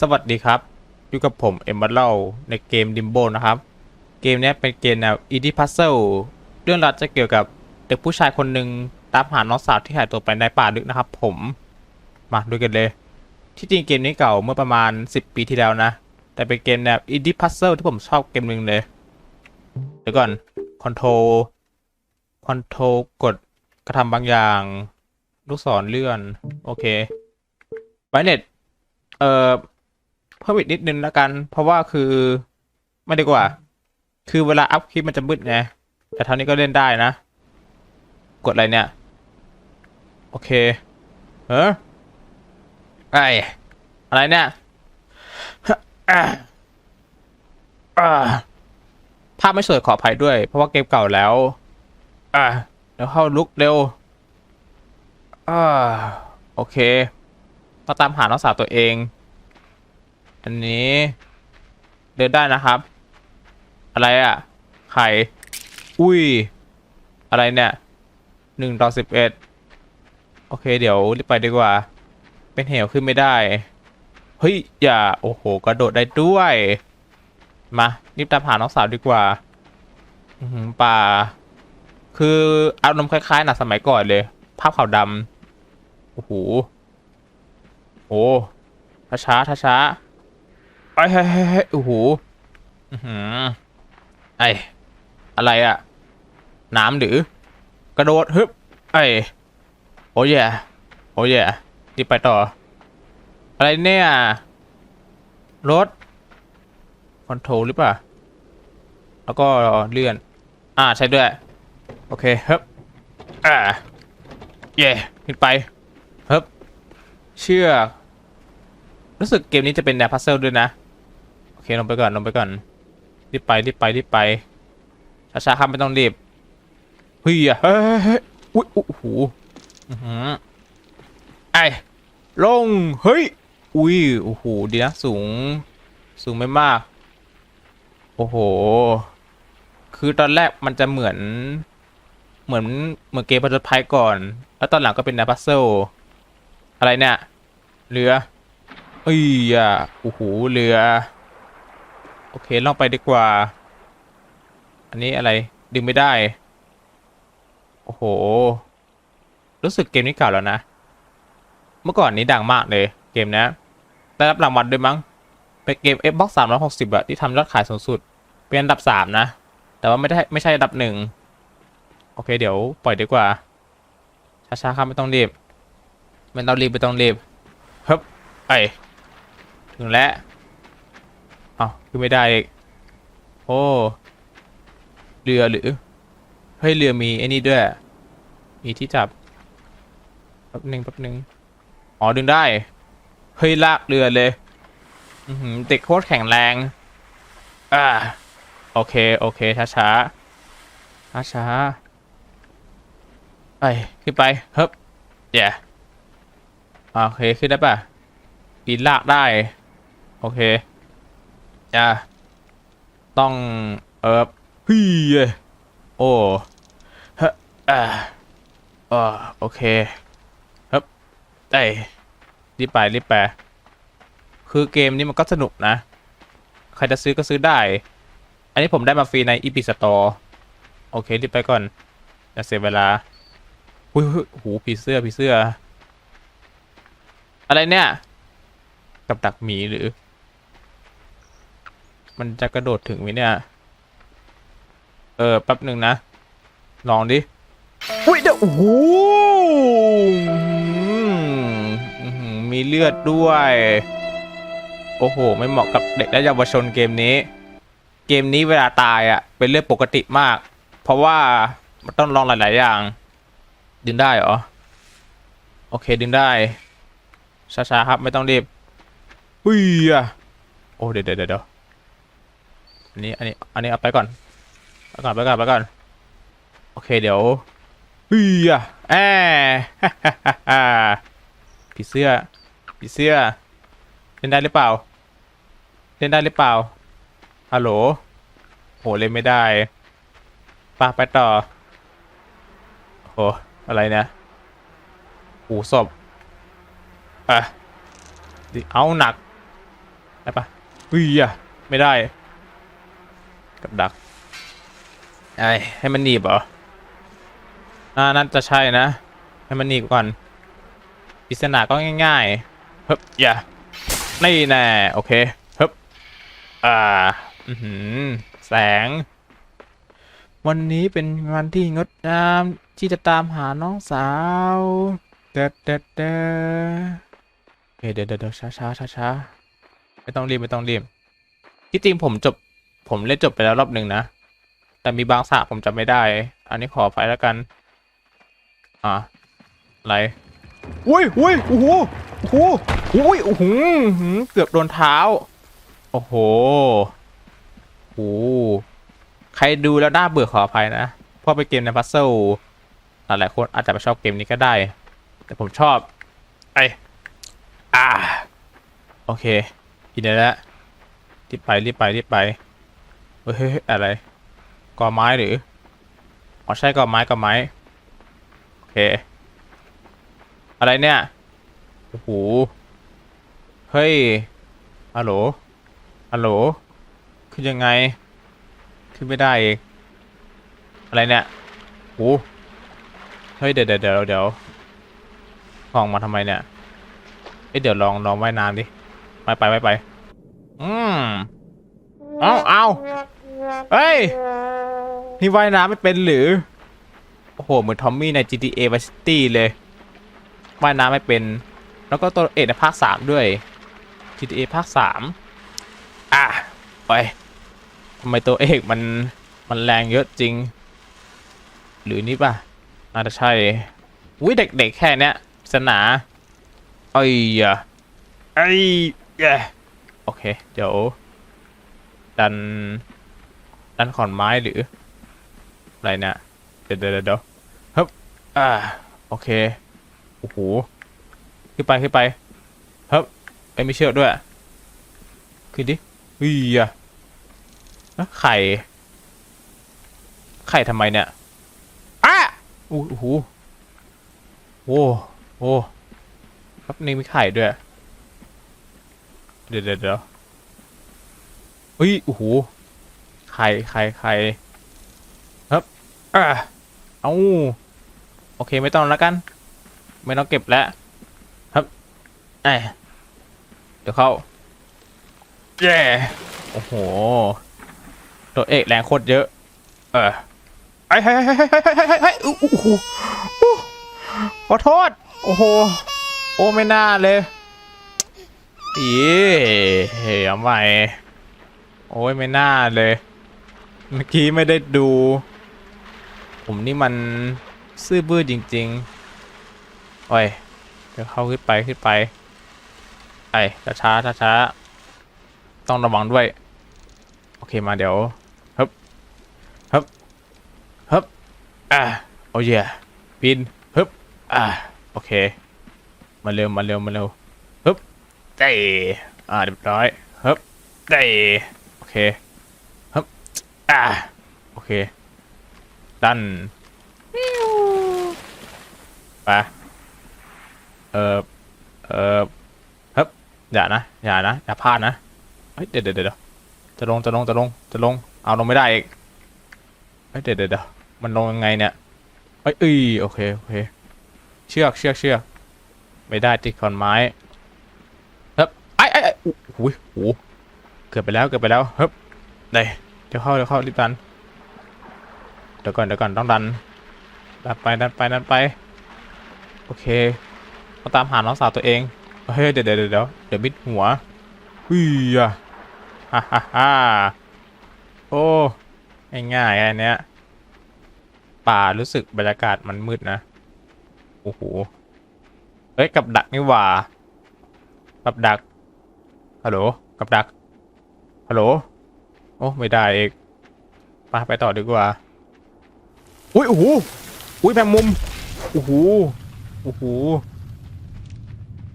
สวัสดีครับ อยู่กับผมเอ็มบัลเล่ในเกมดิมโบนะครับ เกมนี้เป็นเกมแนวอีดี้พัซเซิลเรื่องราวจะเกี่ยวกับเด็กผู้ชายคนหนึ่งตามหาน้องสาวที่หายตัวไปในป่าลึกนะครับ ผม มาดูกันเลย ที่จริงเกมนี้เก่าเมื่อประมาณ 10 ปีที่แล้วนะ แต่เป็นเกมแนวอีดี้พัซเซิลที่ผมชอบเกมหนึ่งเลย เดี๋ยวก่อนคอนโทรคอนโทรกดกระทำบางอย่าง ลูกศรเลื่อน โอเคไวเน็ตเอ่อ พิ่มอีกนิดนึงแล้วกัน เพราะว่าคือไม่ดีกว่า คือเวลาอัพคลิปมันจะมืดไงแต่เท่านี้ก็เล่นได้นะ กดอะไรเนี่ย โอเคเออไออะไรเนี่ยภาพไม่สวยขออภัยด้วย เพราะว่าเกมเก่าแล้วอะเดี๋ยวเข้าลุกเร็วอ่าโอเคก็ตามหาน้องสาวตัวเอง อันนี้ เดินได้นะครับ อะไรอะ่ะ ไข่ อุ้ย อะไรเนี่ยหนึ่งต่อสิบเอ็ดโอเค เดี๋ยวรีบไปดีกว่า เป็นเหวขึ้นไม่ได้ เฮ้ย อย่า โอ้โห กระโดดได้ด้วย มารีบตามหาน้องสาวดีกว่าอืป่า คืออารมณ์คล้ายๆหนักสมัยก่อนเลย ภาพขาวดำโอ้โหโอ้ช้าช้าช้า ไอ้เฮ้ยโอ้โหอื้อหือไออะไรอะน้ำหรือกระโดดฮึบไอโอ้ยโอ้ยรีบไปต่อ อะไรเนี่ย รถ คอนโทรลหรือเปล่า แล้วก็เลื่อน อ่าใช่ด้วย โอเคฮึบอ่าเย่ขึ้นไปฮึบเชือกรู้สึกเกมนี้จะเป็นแนวพัซเซิลด้วยนะ เคลงไปก่อนลงไปก่อนรีบไปรีบไปรีบไปช้าๆครับไม่ต้องรีบเฮ้ยอะเฮ้ยอุ้ยโอ้โหอือหือไอ้ลงเฮ้ยอุ้ยโอ้โหดีนะสูง สูงไม่มาก โอ้โห คือตอนแรกมันจะเหมือน เหมือนเหมือนเกมผจญภัยก่อน แล้วตอนหลังก็เป็นนวพัซเซลอะไรเนี่ยเรือเอ้ยอะโอ้โหเรือ อเคลองไปดีกว่า อันนี้อะไรดึงไม่ได้ โอ้โห รู้สึกเกมนี้เก่าแล้วนะ เมื่อก่อนนี้ดังมากเลยเกมนี้ได้รับรางวัลด้วยมั้ง เป็นเกม Xbox 360อะที่ทำยอดขายสูงสุด เป็นอันดับสามนะ แต่ว่าไม่ได้ไม่ใช่อันดับหนึ่งโอเค เดี๋ยวปล่อยดีกว่า ช้าๆครับไม่ต้องรีบไม่ต้องรีบไม่ต้องรีบเฮ้ยไปถึงแล้ว เอาคือไม่ได้อีกโอ้เรือหรือเฮ้ยเรือมีไอ้นี่ด้วย มีที่จับแป๊บหนึ่งแป๊บหนึ่งอ๋อดึงได้เฮ้ยลากเรือเลยอืเด็กโคตรแข็งแรง อ่า โอเค โอเค ช้าช้าช้าช้าไป ขึ้นไปเฮ้ยเย่โอเค ขึ้นได้ป่ะปีนลากได้ โอเค จะต้องเออฮียโอ้ฮ้อ่าอ่าโอเคฮึบได้รีบไปรีบไปคือเกมนี้มันก็สนุกนะ ใครจะซื้อก็ซื้อได้ อันนี้ผมได้มาฟรีใน e p i Store โอเครีบไปก่อนอย่าเสียเวลาหุ้ยหุ้ยโอ้โหผีเสื้อผีเสื้อ อะไรเนี่ย กับดักหมีหรือ มันจะกระโดดถึงไหมเนี่ย เออแป๊บหนึ่งนะ ลองดิอุ้ยเดี๋ยวโอ้โหอื้อหือมีเลือดด้วย โอ้โห ไม่เหมาะกับเด็กและเยาวชนเกมนี้ เกมนี้เวลาตายอะ เป็นเรื่องปกติมาก เพราะว่ามันต้องลองหลาย ๆ อย่าง ดึงได้เหรอ โอเคดึงได้ ช้า ๆ ครับ ไม่ต้องรีบอุ้ยอะโอ้ เดี๋ยวเดี๋ยวเดี๋ยว อันนี้อันนี้อันนี้เอาไปก่อนไปก่อนไปก่อนไปก่อนโอเคเดี๋ยวอุ้ยอะแอผีเสื้อผีเสื้อเล่นได้หรือเปล่า เล่นได้หรือเปล่าฮัลโหลโหเล่นไม่ได้ไปไปต่อโหอะไรเนี่ยหูศพอะดิเอาหนักได้ปะอุ้ยอะไม่ได้ กับดักไอ้ให้มันหนีบเหรออ่านั่นจะใช่นะ ให้มันหนีบก่อนปริศนาก็ง่ายๆเฮ้ยอย่านี่แน่โอเคเฮ้ยอ่าอือหือแสง วันนี้เป็นวันที่งดงามที่จะตามหาน้องสาวเด็ดเด็ดเดเฮ้ยเดี๋ยวเดี๋ยวเดี๋ยวช้าช้าช้าช้าไม่ต้องรีบไม่ต้องรีบที่จริงผมจบ ผมเล่นจบไปแล้วรอบหนึ่งนะ แต่มีบางสระผมจำไม่ได้ อันนี้ขอไฟแล้วกัน อ่าอะไรอุ้ยอุ้ยโอ้โหโอ้โหอุ้ยโอ้โหหือเกือบโดนเท้า โอ้โหโอ้โหใครดูแล้วน่าเบื่อขออภัยนะ เพราะเป็นเกมในพัซเซิลหลายๆคนอาจจะไม่ชอบเกมนี้ก็ได้ แต่ผมชอบไออ่า โอเคอีกแล้วรีบไปรีบไปรีบไป เฮ้ยอะไรกอไม้หรืออ๋อใช่กอไม้กอไม้โอเค อะไรเนี่ยโอ้โหเฮ้ยฮัลโหลฮัลโหลคือยังไง ขึ้นไม่ได้เองอะไรเนี่ยโอ้เฮ้ยเดี๋ยวเดี๋ยวเดี๋ยวเดี๋ยวลองมาทำไมเนี่ยเอ้เดี๋ยวลองลองว่ายน้ำดิไม่ไปไม่ไปอืมเอาเอา เฮ้ย นี่ว่ายน้ำไม่เป็นหรือ โอ้โห เหมือนทอมมี่ใน GTA Vice City เลย ว่ายน้ำไม่เป็น แล้วก็ตัวเอกในภาคสามด้วย GTA ภาคสามอะ ไปทำไมตัวเอกมัน มันแรงเยอะจริง หรือนี่ป่ะน่าจะใช่วิเด็กๆแค่เนี้ยปริศนาไอ้ยะไอ้ยะโอเค เดี๋ยวดัน ดันขอนไม้หรือ อะไรเนี่ยเดี๋ยวเดี๋ยวเดี๋ยวฮึบอ่า โอเค โอ้โห ขึ้นไปขึ้นไปฮึบไอ้ยไม่เชื่อด้วย ขึ้นดิอุ้ยอะไข่ ไข่ทำไมเนี่ยอ้าโอู้หูโอ้โอ้ครับนี่มีไข่ด้วย เดี๋ยวเดี๋ยวเดี๋ยวเฮ้ย โอ้โห ไข่ไข่ไข่ครับอ่าเอาโอเคไม่ต้องแล้วกัน ไม่ต้องเก็บแล้วครับไอเดี๋ยวเข้าเย้โอ้โหตัวเอกแรงโคตรเยอะ เออไอ้ไอ้ไอ้ไอ้ไอ้ไอ้ไอ้โอ้โหขอโทษ โอ้โห โอ้ไม่น่าเลยอีเฮ้ยเอาใหม่โอ้ยไม่น่าเลย เมื่อกี้ไม่ได้ดู ผมนี่มันซื่อบื้อจริงๆ โอ้ย เดี๋ยวเข้าขึ้นไปขึ้นไป ไอ้ช้าช้าช้าต้องระวังด้วย โอเคมาเดี๋ยวฮึบฮึบฮึบอ่าโอ้ยปีนฮึบอ่าโอเค มาเร็วมาเร็วมาเร็วฮึบได้อ่าเรียบร้อยฮึบได้โอเค อ่าโอเค ดันไปเออเออฮึบอย่านะ อย่านะ อย่าพลาดนะ เฮ้ยเดี๋ยวเดี๋ยวเดี๋ยวจะลง จะลง จะลง จะลง เอาลงไม่ได้อีก เฮ้ย เดี๋ยวเดี๋ยวเดี๋ยวมันลงยังไงเนี่ยเอ้ยเอ้ยโอเค โอเค เชือก เชือก เชือก ไม่ได้ติดขอนไม้เฮ้ยไอ้ไอ้ไอ้โอ้โหโอ้โหเกือบไปแล้ว เกือบไปแล้ว เฮ้ยได้เดี๋ยวเข้าเดี๋ยวเข้ารีบดัน เดี๋ยวก่อนเดี๋ยวก่อนต้องดัน ดันไปดันไปดันไป โอเคมาตามหาน้องสาวตัวเอง เฮ้ยเดี๋ยวเดี๋ยวเดี๋ยวเดี๋ยวมิดหัวอุ้ยอะฮ่าฮ่าฮ่าโอ้ง่ายๆอันเนี้ย ป่ารู้สึกบรรยากาศมันมืดนะ โอ้โห เฮ้ย กับดักนี่หว่า กับดัก ฮัลโหล กับดัก ฮัลโหล โอ้ไม่ได้เอกไปไปต่อดีกว่า อุ้ยโอ้โหอุ้ยแมงมุมโอ้โหโอ้โห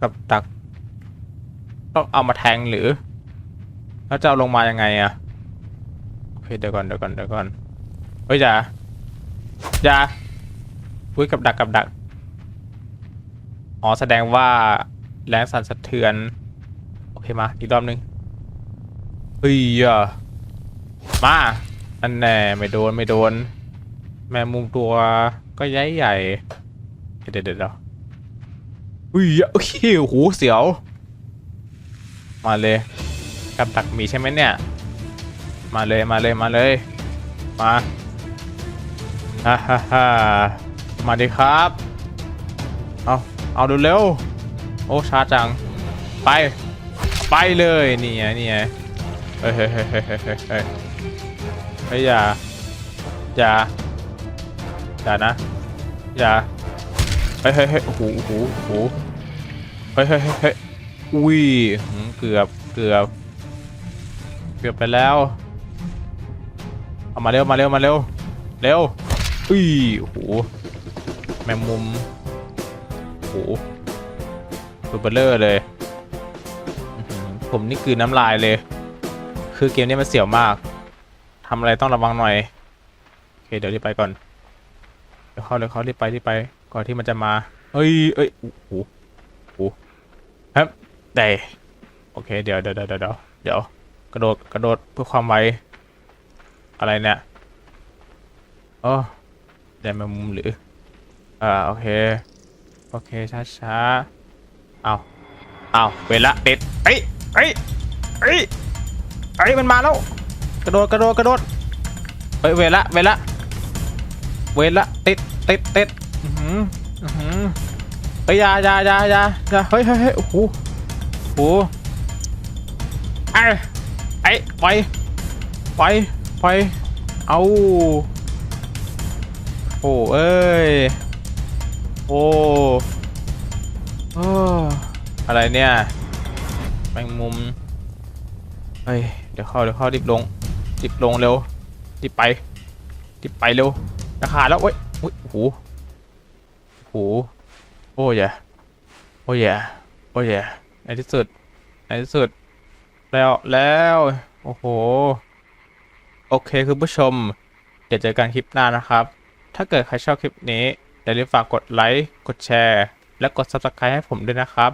กับดักต้องเอามาแทงหรือ แล้วจะเอาลงมายังไงอะโอเคเดี๋ยวก่อนเดี๋ยวก่อนเดี๋ยวก่อนเฮ้ยอย่าอย่าอุ้ยกับดักกับดักอ๋อแสดงว่าแรงสั่นสะเทือน โอเคมาอีกรอบหนึงเฮ้ยอะ มาอันแน่ไม่โดนไม่โดน แมงมุมตัวก็ใหญ่ใหญ่เดี๋ยวเดี๋ยวเดี๋ยวอุ้ยโอ้โอ้โหเสียว มาเลยกับดักมีใช่ไหมเนี่ย มาเลยมาเลยมาเลยมาฮ่าฮ่าฮ่ามาดิครับ เอาเอาดูเร็ว โอ้ช้าจัง ไป ไปเลยนี่ไงนี่ไงเฮ้ยเฮ้ยเฮ้ยเฮ้ย เฮ้ยอย่าอย่าอย่านะอย่าเฮ้ยเฮ้ยเฮ้ยโอ้โหโอ้โหโอ้โหเฮ้ยเฮ้ยเฮ้ยเฮ้ยอุ้ยหืมเกือบเกือบเกือบไปแล้วเอามาเร็วมาเร็วมาเร็วเร็วอุ้ยโอ้โหแมงมุมโอ้โหตัวเบลเลอร์เลยผมนี่คือน้ำลายเลย คือเกมนี้มันเสี่ยวมาก ทำอะไรต้องระวังหน่อย โอเค เดี๋ยวรีบไปก่อน เดี๋ยวเขาเดี๋ยวเขารีบไปรีบไป ก่อนที่มันจะมาเฮ้ยเอ้ยโอ้โหโอ้โหครับได้โอเค เดี๋ยวเดี๋ยวเดี๋ยวเดี๋ยวเดี๋ยว กระโดด กระโดดเพื่อความไว อะไรเนี่ยอ๋อได้มงมุมหรือ อ่า โอเค โอเค ช้าช้าเอาอ้าเวลาติดเอ้ยเอ้ยเอ้ยเอ้ย มันมาแล้ว กระโดดกระโดดกระโดดเอ้ยเวลาเวลาเวลาติดติดติดอือหืออือหือเอ้ยยายายายายาเฮ้ยเฮ้ยเฮ้ยโอ้โหโอ้โหไอ้ไอ้ไปไปไปเอาโอ้เอ้ยโอ้โอ้อะไรเนี่ยแมงมุมเฮ้ยเดี๋ยวเข้าเดี๋ยวเข้ารีบลง รีบลงเร็วรีบไปรีบไปเร็วราคาแล้วเว้ยอุ้ยโอ้โหโอ้โหโอ้ยอย่าโอ้ยอย่าโอ้ยในที่สุดในที่สุดแล้วแล้วโอ้โหโอเคคุณผู้ชม เดี๋ยวเจอกันคลิปหน้านะครับ ถ้าเกิดใครชอบคลิปนี้อย่าลืมฝากกดไลค์กดแชร์ และกด subscribe ให้ผมด้วยนะครับ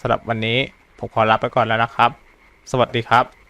สำหรับวันนี้ผมขอลาไปก่อนแล้วนะครับ สวัสดีครับ